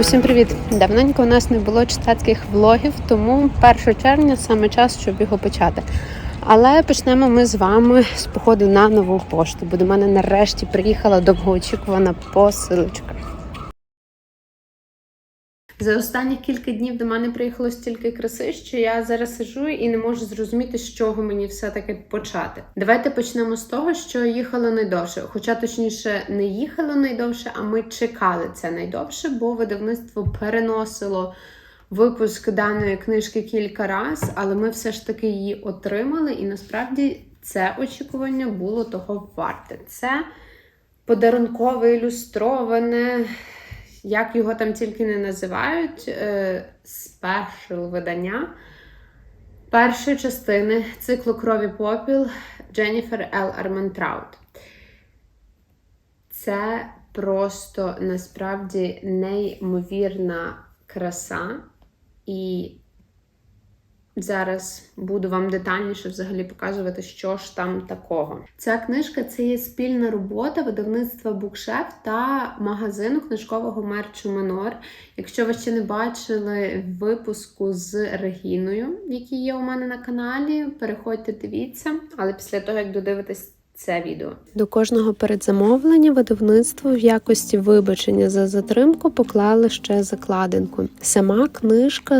Усім привіт! Давненько у нас не було читацьких влогів, тому 1 червня саме час, щоб його почати. Але почнемо ми з вами з походу на нову пошту, бо до мене нарешті приїхала довгоочікувана посилочка. За останні кілька днів до мене приїхало стільки краси, що я зараз сижу і не можу зрозуміти, з чого мені все-таки почати. Давайте почнемо з того, що їхало найдовше. Хоча точніше не їхало найдовше, а ми чекали це найдовше, бо видавництво переносило випуск даної книжки кілька разів, але ми все ж таки її отримали, і насправді це очікування було того варте. Це подарункове ілюстроване як його там тільки не називають, з спешл видання першої частини циклу Крові Попіл Дженніфер Л. Армантраут. Це просто насправді неймовірна краса. І Зараз буду вам детальніше взагалі показувати, що ж там такого. Ця книжка це є спільна робота видавництва Букшеф та магазину книжкового мерчу Менор. Якщо ви ще не бачили випуску з Регіною, який є у мене на каналі, переходьте, дивіться, але після того, як додивитесь це відео. До кожного передзамовлення видавництво в якості вибачення за затримку поклали ще закладинку. Сама книжка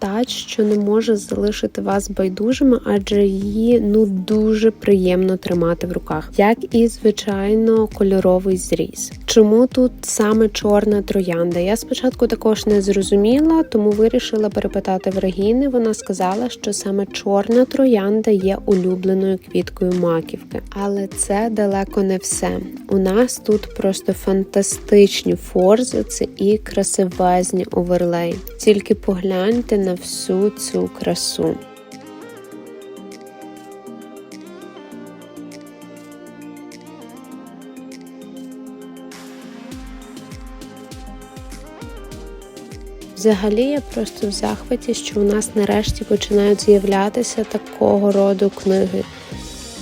Touch, що не може залишити вас байдужими, адже її ну дуже приємно тримати в руках, як і звичайно кольоровий зріз. Чому тут саме чорна троянда? Я спочатку також не зрозуміла, тому вирішила перепитати в Регіни. Вона сказала, що саме чорна троянда є улюбленою квіткою маківки. Але але це далеко не все. У нас тут просто фантастичні форзиці і красивезні оверлей. Тільки погляньте на всю цю красу. Взагалі я просто в захваті, що у нас нарешті починають з'являтися такого роду книги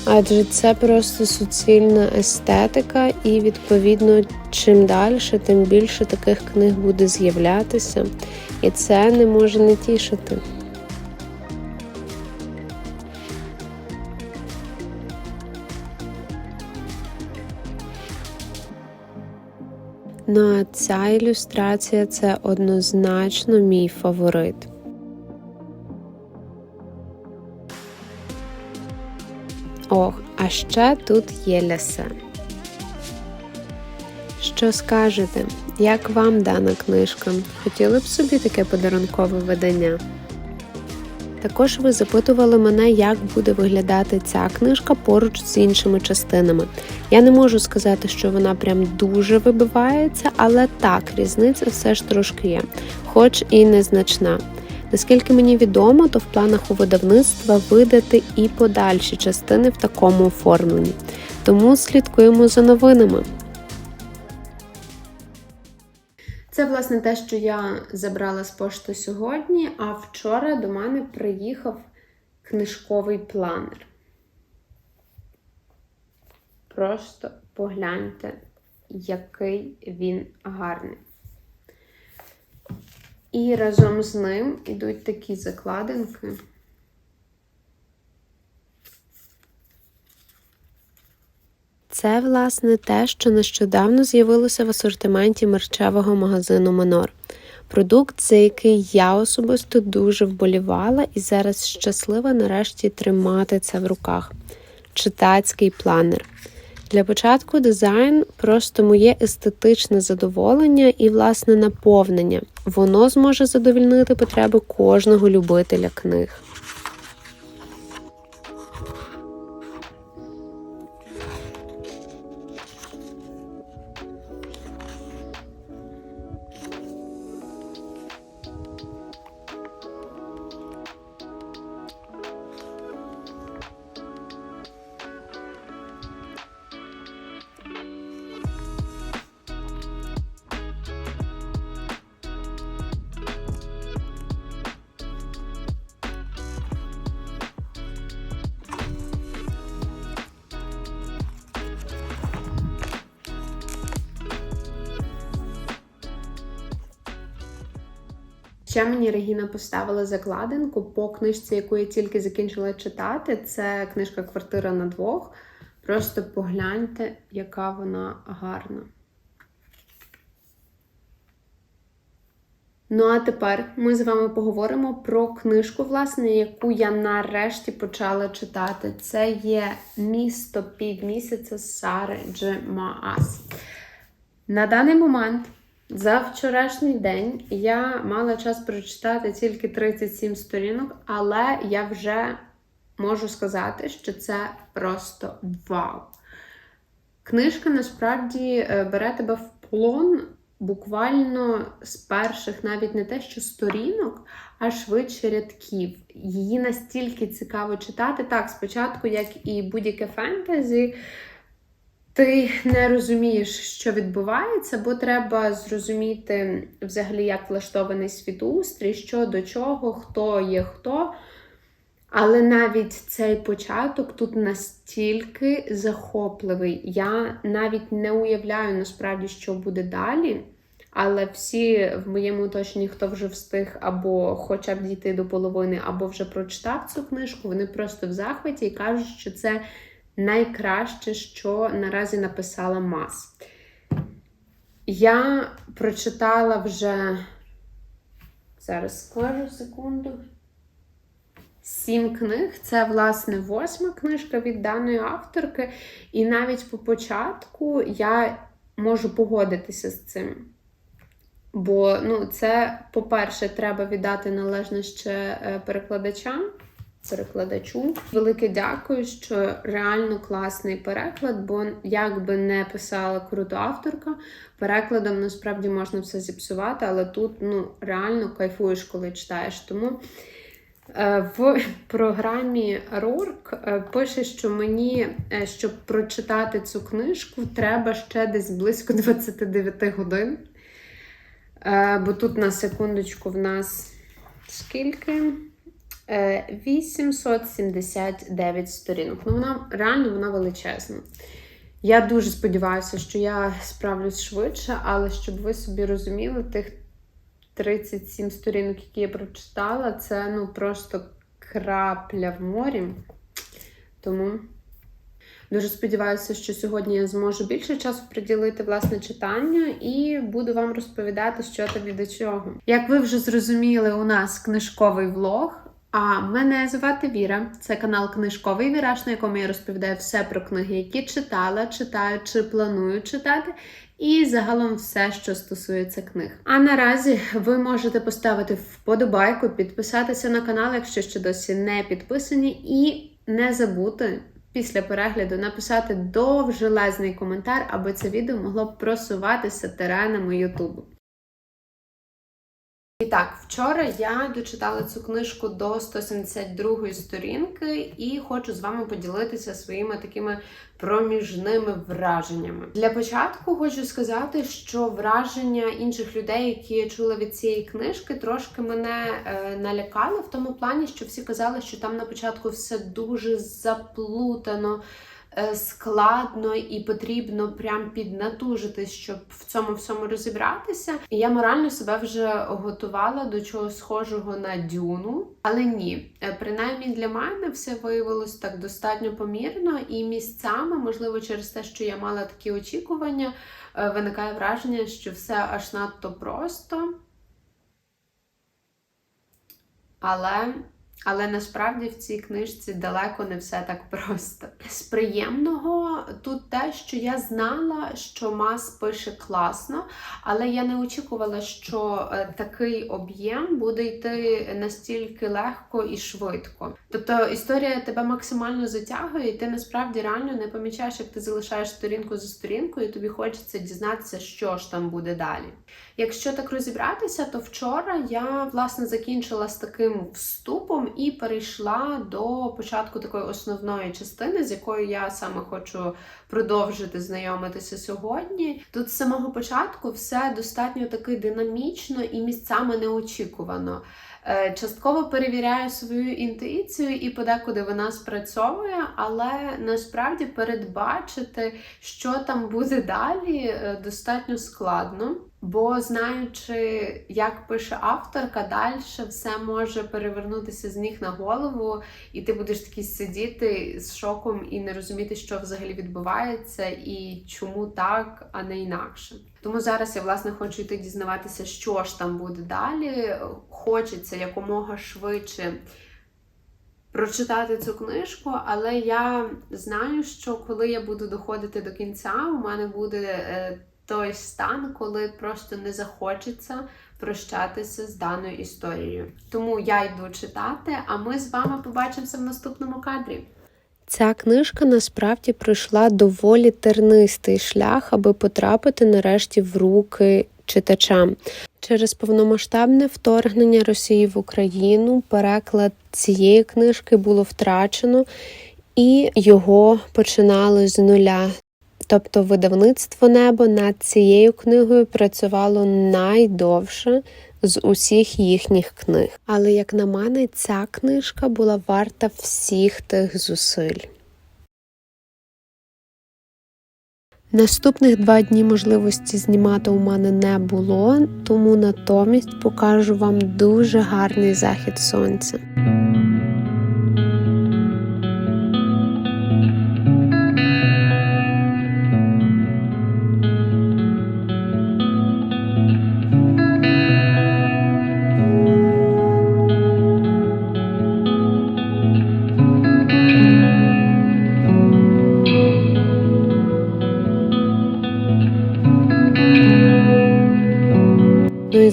адже це просто суцільна естетика, і, відповідно, чим далі, тим більше таких книг буде з'являтися. І це не може не тішити. Ну а ця ілюстрація це однозначно мій фаворит. Ох, а ще тут є лясе. Що скажете, як вам дана книжка? Хотіли б собі таке подарункове видання? Також ви запитували мене, як буде виглядати ця книжка поруч з іншими частинами. Я не можу сказати, що вона прям дуже вибивається, але так, різниця все ж трошки є, хоч і незначна. Наскільки мені відомо, то в планах у видавництва видати і подальші частини в такому оформленні. Тому слідкуємо за новинами. Це, власне, те, що я забрала з пошти сьогодні, а вчора до мене приїхав книжковий планер. Просто погляньте, який він гарний. І разом з ним йдуть такі закладинки. Це, власне, те, що нещодавно з'явилося в асортименті мерчевого магазину Манор. Продукт, за який я особисто дуже вболівала і зараз щаслива нарешті тримати це в руках. Читацький планер. Для початку дизайн просто моє естетичне задоволення і, власне, наповнення. Воно зможе задовільнити потреби кожного любителя книг. Ще мені Регіна поставила закладинку по книжці, яку я тільки закінчила читати. Це книжка Квартира на двох. Просто погляньте, яка вона гарна. Ну, а тепер ми з вами поговоримо про книжку, власне, яку я нарешті почала читати. Це є Місто півмісяця Сари Дж. Маас. На даний момент, за вчорашній день, я мала час прочитати тільки 37 сторінок, але я вже можу сказати, що це просто вау. Книжка насправді е, бере тебе в полон буквально з перших, навіть не те, що сторінок, а швидше рядків. Її настільки цікаво читати. Так, спочатку, як і будь-яке фентезі, ти не розумієш, що відбувається, бо треба зрозуміти взагалі, як влаштований світоустрій, що до чого, хто є хто. Але навіть цей початок тут настільки захопливий. Я навіть не уявляю насправді, що буде далі. Але всі в моєму оточенні, хто вже встиг або хоча б дійти до половини, або вже прочитав цю книжку, вони просто в захваті і кажуть, що це найкраще, що наразі написала Мас. Я прочитала вже зараз скажу секунду. Сім книг. Це, власне, восьма книжка від даної авторки. І навіть по початку я можу погодитися з цим. Бо, ну, це, по-перше, треба віддати належне ще е, перекладачам, перекладачу. Велике дякую, що реально класний переклад, бо як би не писала крута авторка, перекладом насправді можна все зіпсувати, але тут ну, реально кайфуєш, коли читаєш. Тому. Е, в програмі Рорк е, пише, що мені, е, щоб прочитати цю книжку, треба ще десь близько 29 годин. Бо тут на секундочку в нас скільки? 879 сторінок. Ну, вона реально вона величезна. Я дуже сподіваюся, що я справлюсь швидше, але щоб ви собі розуміли, тих 37 сторінок, які я прочитала, це ну просто крапля в морі. Тому дуже сподіваюся, що сьогодні я зможу більше часу приділити власне читанню і буду вам розповідати, що тобі до чого. Як ви вже зрозуміли, у нас книжковий влог. А мене звати Віра. Це канал Книжковий Віраж, на якому я розповідаю все про книги, які читала, читаю чи планую читати і загалом все, що стосується книг. А наразі ви можете поставити вподобайку, підписатися на канал, якщо ще досі не підписані, і не забути. Після перегляду написати довжелезний коментар, аби це відео могло просуватися теренами Ютубу. І так, вчора я дочитала цю книжку до 172 сторінки і хочу з вами поділитися своїми такими проміжними враженнями. Для початку хочу сказати, що враження інших людей, які я чула від цієї книжки, трошки мене е, налякали в тому плані, що всі казали, що там на початку все дуже заплутано. Е, складно і потрібно прям піднатужитись, щоб в цьому всьому розібратися. І я морально себе вже готувала до чогось схожого на дюну, але ні, е, принаймні для мене все виявилось так достатньо помірно, і місцями, можливо, через те, що я мала такі очікування, е, виникає враження, що все аж надто просто. Але але насправді в цій книжці далеко не все так просто. З приємного тут те, що я знала, що Мас пише класно, але я не очікувала, що е, такий об'єм буде йти настільки легко і швидко. Тобто історія тебе максимально затягує, і ти насправді реально не помічаєш, як ти залишаєш сторінку за сторінкою, і тобі хочеться дізнатися, що ж там буде далі. Якщо так розібратися, то вчора я власне закінчила з таким вступом і перейшла до початку такої основної частини, з якою я саме хочу продовжити знайомитися сьогодні. Тут з самого початку все достатньо таки динамічно і місцями неочікувано. Е, частково перевіряю свою інтуїцію і подекуди вона спрацьовує, але насправді передбачити, що там буде далі, е, достатньо складно. Бо знаючи, як пише авторка, далі все може перевернутися з ніг на голову, і ти будеш такий сидіти з шоком і не розуміти, що взагалі відбувається, і чому так, а не інакше. Тому зараз я власне хочу йти дізнаватися, що ж там буде далі. Хочеться якомога швидше прочитати цю книжку, але я знаю, що коли я буду доходити до кінця, у мене буде е, той стан, коли просто не захочеться прощатися з даною історією. Тому я йду читати, а ми з вами побачимося в наступному кадрі. Ця книжка насправді пройшла доволі тернистий шлях, аби потрапити нарешті в руки читачам. Через повномасштабне вторгнення Росії в Україну переклад цієї книжки було втрачено, і його починали з нуля. Тобто видавництво небо над цією книгою працювало найдовше з усіх їхніх книг. Але, як на мене, ця книжка була варта всіх тих зусиль. Наступних два дні можливості знімати у мене не було, тому натомість покажу вам дуже гарний захід сонця.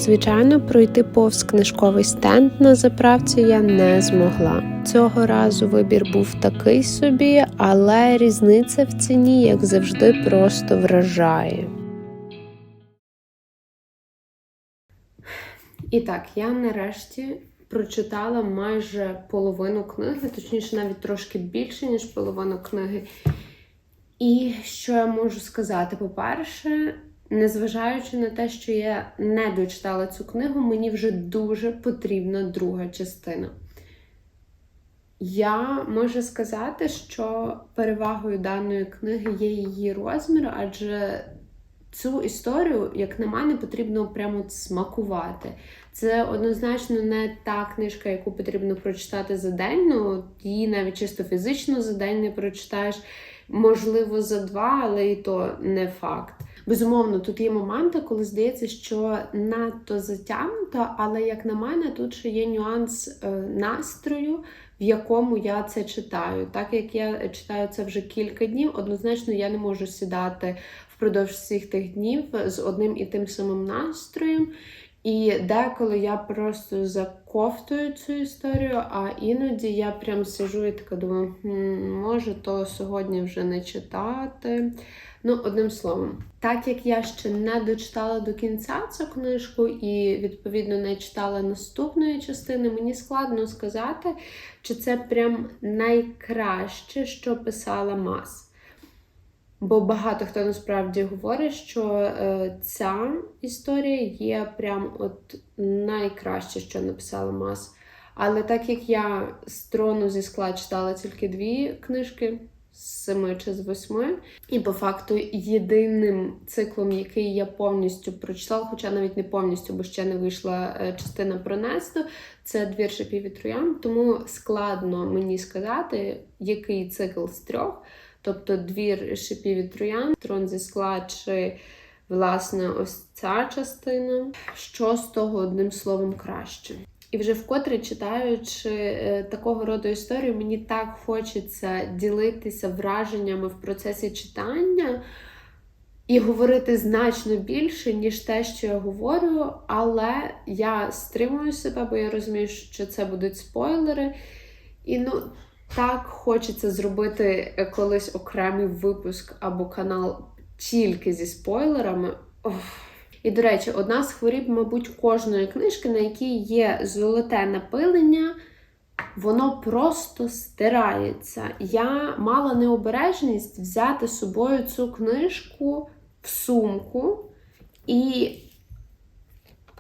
Звичайно, пройти повз книжковий стенд на заправці я не змогла. Цього разу вибір був такий собі, але різниця в ціні, як завжди, просто вражає. І так, я нарешті прочитала майже половину книги, точніше, навіть трошки більше, ніж половину книги. І що я можу сказати? По-перше, незважаючи на те, що я не дочитала цю книгу, мені вже дуже потрібна друга частина. Я можу сказати, що перевагою даної книги є її розмір, адже цю історію, як на мене, потрібно прямо смакувати. Це однозначно не та книжка, яку потрібно прочитати за день. Ну, її навіть чисто фізично за день не прочитаєш. Можливо, за два, але і то не факт. Безумовно, тут є моменти, коли здається, що надто затягнуто, але, як на мене, тут ще є нюанс е, настрою, в якому я це читаю. Так як я читаю це вже кілька днів, однозначно я не можу сідати впродовж всіх тих днів з одним і тим самим настроєм. І деколи я просто заковтую цю історію, а іноді я прям сижу і така думаю, «Хм, може, то сьогодні вже не читати. Ну, одним словом, так як я ще не дочитала до кінця цю книжку і, відповідно, не читала наступної частини, мені складно сказати, чи це прям найкраще, що писала Мас. Бо багато хто насправді говорить, що е, ця історія є прям от найкраще, що написала Мас. Але так як я з трону зі скла читала тільки дві книжки з семи чи з восьми, і по факту єдиним циклом, який я повністю прочитала, хоча навіть не повністю, бо ще не вийшла е, частина про Несту, це двір шипів і. Тому складно мені сказати, який цикл з трьох. Тобто двір шипів і троян, трон зі скла чи, власне, ось ця частина. Що з того одним словом краще? І вже вкотре читаючи е, такого роду історію, мені так хочеться ділитися враженнями в процесі читання і говорити значно більше, ніж те, що я говорю, але я стримую себе, бо я розумію, що це будуть спойлери. І ну, так хочеться зробити е, колись окремий випуск або канал тільки зі спойлерами. Ох. І, до речі, одна з хворіб, мабуть, кожної книжки, на якій є золоте напилення, воно просто стирається. Я мала необережність взяти з собою цю книжку в сумку, і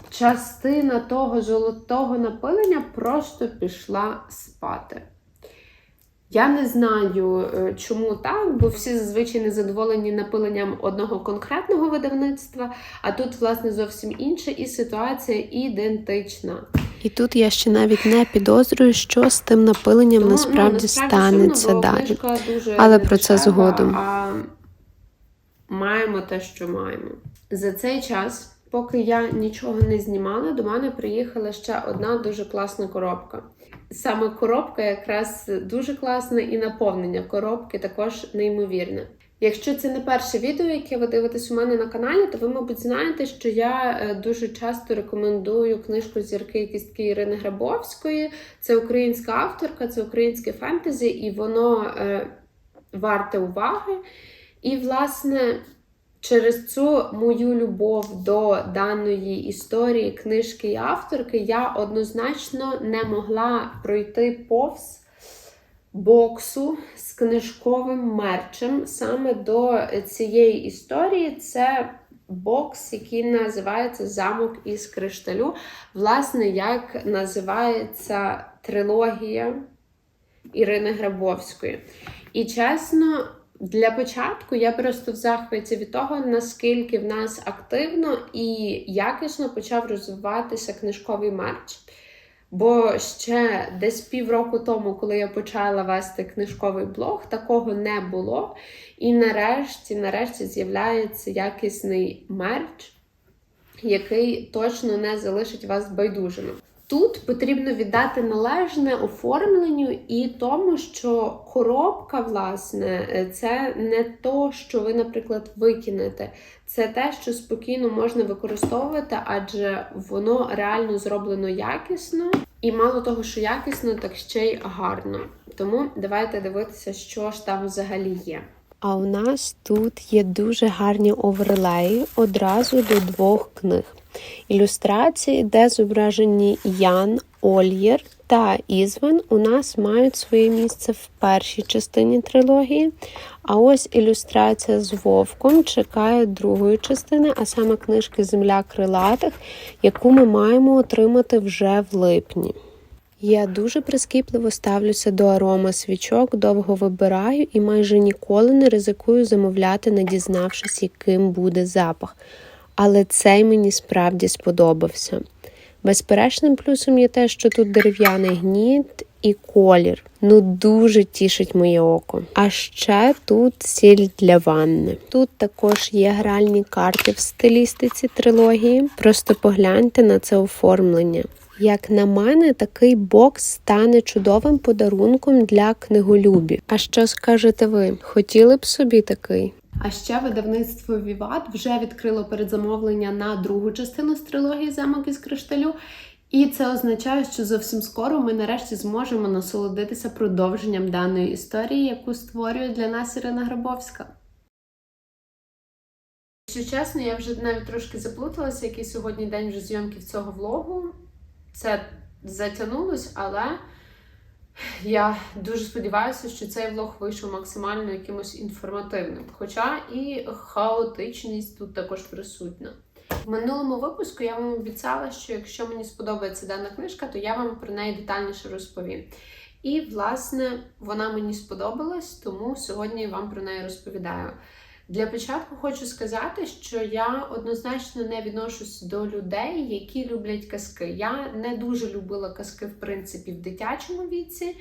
частина того золотого напилення просто пішла спати. Я не знаю, е, чому так, бо всі зазвичай незадоволені напиленням одного конкретного видавництва, а тут, власне, зовсім інше, і ситуація ідентична. І тут я ще навіть не підозрюю, що з тим напиленням Тому, насправді, ну, станеться сумно, далі. дуже Але про це згодом. А маємо те, що маємо. За цей час, поки я нічого не знімала, до мене приїхала ще одна дуже класна коробка. Саме коробка якраз дуже класна, і наповнення коробки також неймовірне. Якщо це не перше відео, яке ви дивитесь у мене на каналі, то ви, мабуть, знаєте, що я е, дуже часто рекомендую книжку Зірки і кістки Ірини Грабовської. Це українська авторка, це українське фентезі, і воно е, варте уваги. І, власне, через цю мою любов до даної історії, книжки і авторки, я однозначно не могла пройти повз боксу з книжковим мерчем саме до цієї історії. Це бокс, який називається Замок із кришталю. Власне, як називається трилогія Ірини Грабовської. І чесно, для початку я просто в захваті від того, наскільки в нас активно і якісно почав розвиватися книжковий мерч. Бо ще десь півроку тому, коли я почала вести книжковий блог, такого не було. І нарешті, нарешті з'являється якісний мерч, який точно не залишить вас байдужими. Тут потрібно віддати належне оформленню і тому, що коробка, власне, е, це не то, що ви, наприклад, викинете. Це те, що спокійно можна використовувати, адже воно реально зроблено якісно. І мало того, що якісно, так ще й гарно. Тому давайте дивитися, що ж там взагалі є. А у нас тут є дуже гарні оверлеї одразу до двох книг. Ілюстрації, де зображені Ян, Ольєр та Ізван, у нас мають своє місце в першій частині трилогії. А ось ілюстрація з Вовком чекає другої частини, а саме книжки Земля крилатих, яку ми маємо отримати вже в липні. Я дуже прискіпливо ставлюся до арома свічок, довго вибираю і майже ніколи не ризикую замовляти, не дізнавшись, яким буде запах. Але цей мені справді сподобався. Безперечним плюсом є те, що тут дерев'яний гніт і колір. Ну дуже тішить моє око. А ще тут сіль для ванни. Тут також є гральні карти в стилістиці трилогії. Просто погляньте на це оформлення. Як на мене, такий бокс стане чудовим подарунком для книголюбів. А що скажете ви? Хотіли б собі такий? А ще видавництво Віват вже відкрило передзамовлення на другу частину з Замок із кришталю. І це означає, що зовсім скоро ми нарешті зможемо насолодитися продовженням даної історії, яку створює для нас Ірина Грабовська. Якщо чесно, я вже навіть трошки заплуталася, який сьогодні день вже зйомків цього влогу. Це затягнулось, але я дуже сподіваюся, що цей влог вийшов максимально якимось інформативним. Хоча і хаотичність тут також присутня. В минулому випуску я вам обіцяла, що якщо мені сподобається дана книжка, то я вам про неї детальніше розповім. І, власне, вона мені сподобалась, тому сьогодні я вам про неї розповідаю. Для початку хочу сказати, що я однозначно не відношусь до людей, які люблять казки. Я не дуже любила казки, в принципі, в дитячому віці.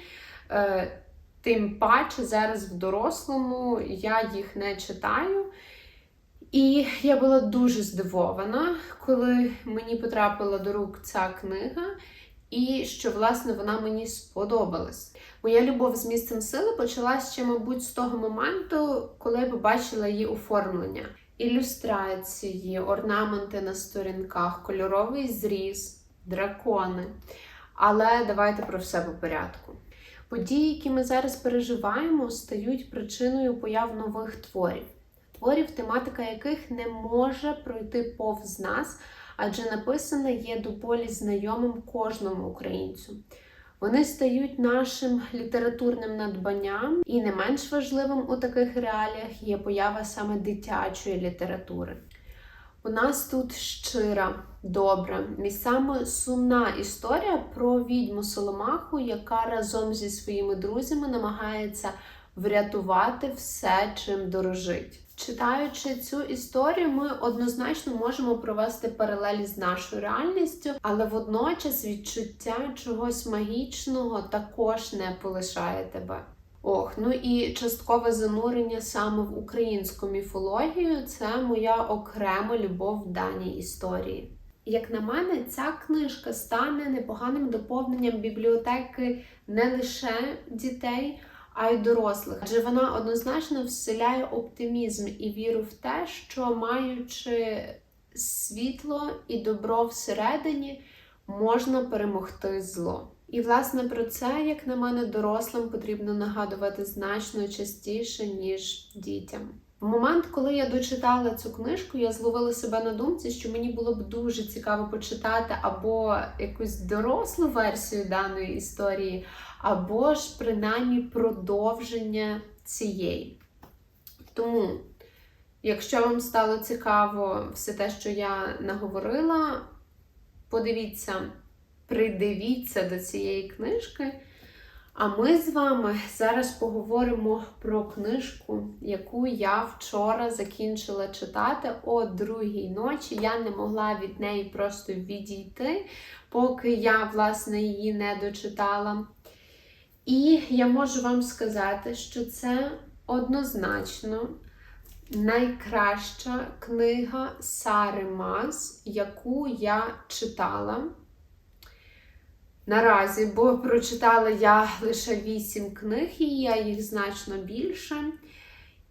Е, Тим паче зараз в дорослому я їх не читаю. І я була дуже здивована, коли мені потрапила до рук ця книга, і що, власне, вона мені сподобалась. Моя любов з місцем сили почалась ще, мабуть, з того моменту, коли я побачила її оформлення. Ілюстрації, орнаменти на сторінках, кольоровий зріз, дракони. Але давайте про все по порядку. Події, які ми зараз переживаємо, стають причиною появ нових творів. Творів, тематика яких не може пройти повз нас, адже написане є доволі знайомим кожному українцю. Вони стають нашим літературним надбанням, і не менш важливим у таких реаліях є поява саме дитячої літератури. У нас тут щира, добра, місцями сумна історія про відьму Соломаху, яка разом зі своїми друзями намагається врятувати все, чим дорожить. Читаючи цю історію, ми однозначно можемо провести паралелі з нашою реальністю, але водночас відчуття чогось магічного також не полишає тебе. Ох, ну і часткове занурення саме в українську міфологію це моя окрема любов в даній історії. Як на мене, ця книжка стане непоганим доповненням бібліотеки не лише дітей, а й дорослих, адже вона однозначно вселяє оптимізм і віру в те, що маючи світло і добро всередині, можна перемогти зло. І, власне, про це, як на мене, дорослим потрібно нагадувати значно частіше, ніж дітям. В момент, коли я дочитала цю книжку, я зловила себе на думці, що мені було б дуже цікаво почитати або якусь дорослу версію даної історії, або ж принаймні продовження цієї. Тому, якщо вам стало цікаво все те, що я наговорила, подивіться, придивіться до цієї книжки. А ми з вами зараз поговоримо про книжку, яку я вчора закінчила читати о другій ночі. Я не могла від неї просто відійти, поки я, власне, її не дочитала. І я можу вам сказати, що це однозначно найкраща книга Сари Мас, яку я читала. Наразі, бо прочитала я лише вісім книг, і я їх значно більше.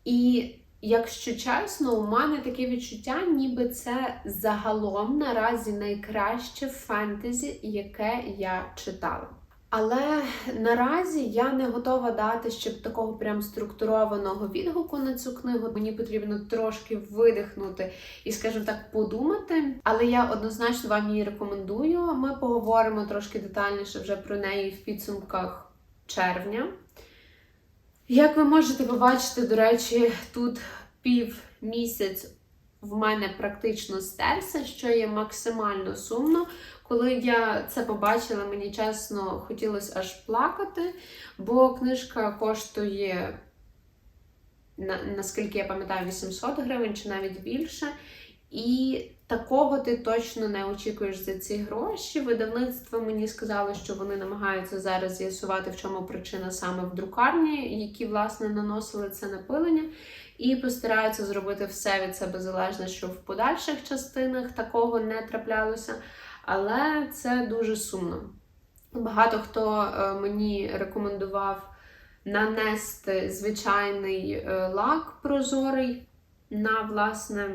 І, якщо чесно, у мене таке відчуття, ніби це загалом наразі найкраще фентезі, яке я читала. Але наразі я не готова дати ще такого прям структурованого відгуку на цю книгу. Мені потрібно трошки видихнути і, скажімо так, подумати. Але я однозначно вам її рекомендую. Ми поговоримо трошки детальніше вже про неї в підсумках червня. Як ви можете побачити, до речі, тут пів місяць в мене практично стерся, що є максимально сумно. Коли я це побачила, мені чесно хотілося аж плакати, бо книжка коштує, наскільки я пам'ятаю, 800 гривень чи навіть більше. І такого ти точно не очікуєш за ці гроші. Видавництво мені сказало, що вони намагаються зараз з'ясувати, в чому причина саме в друкарні, які, власне, наносили це напилення, і постараються зробити все від себе залежне, щоб в подальших частинах такого не траплялося. Але це дуже сумно. Багато хто е, мені рекомендував нанести звичайний е, лак прозорий на власне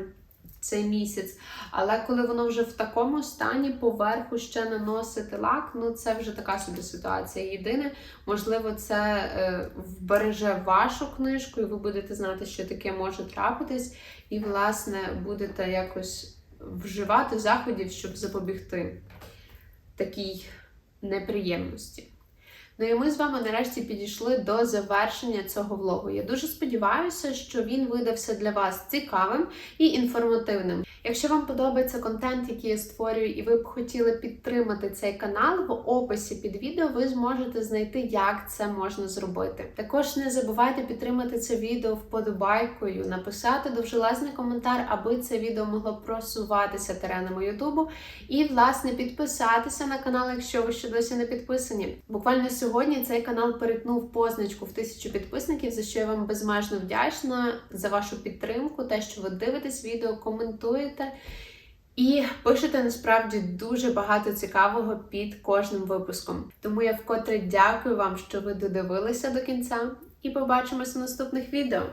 цей місяць. Але коли воно вже в такому стані, поверху ще наносити лак, ну це вже така собі ситуація. Єдине, можливо, це е, вбереже вашу книжку, і ви будете знати, що таке може трапитись, і, власне, будете якось вживати заходів, щоб запобігти такій неприємності. Ну і ми з вами нарешті підійшли до завершення цього влогу. Я дуже сподіваюся, що він видався для вас цікавим і інформативним. Якщо вам подобається контент, який я створюю, і ви б хотіли підтримати цей канал, в описі під відео ви зможете знайти, як це можна зробити. Також не забувайте підтримати це відео вподобайкою, написати довжелезний коментар, аби це відео могло просуватися теренами Ютубу. І, власне, підписатися на канал, якщо ви ще досі не підписані. Буквально сьогодні цей канал перетнув позначку в тисячу підписників, за що я вам безмежно вдячна за вашу підтримку, те, що ви дивитесь відео, коментуєте. І пишете насправді дуже багато цікавого під кожним випуском. Тому я вкотре дякую вам, що ви додивилися до кінця, і побачимося в наступних відео.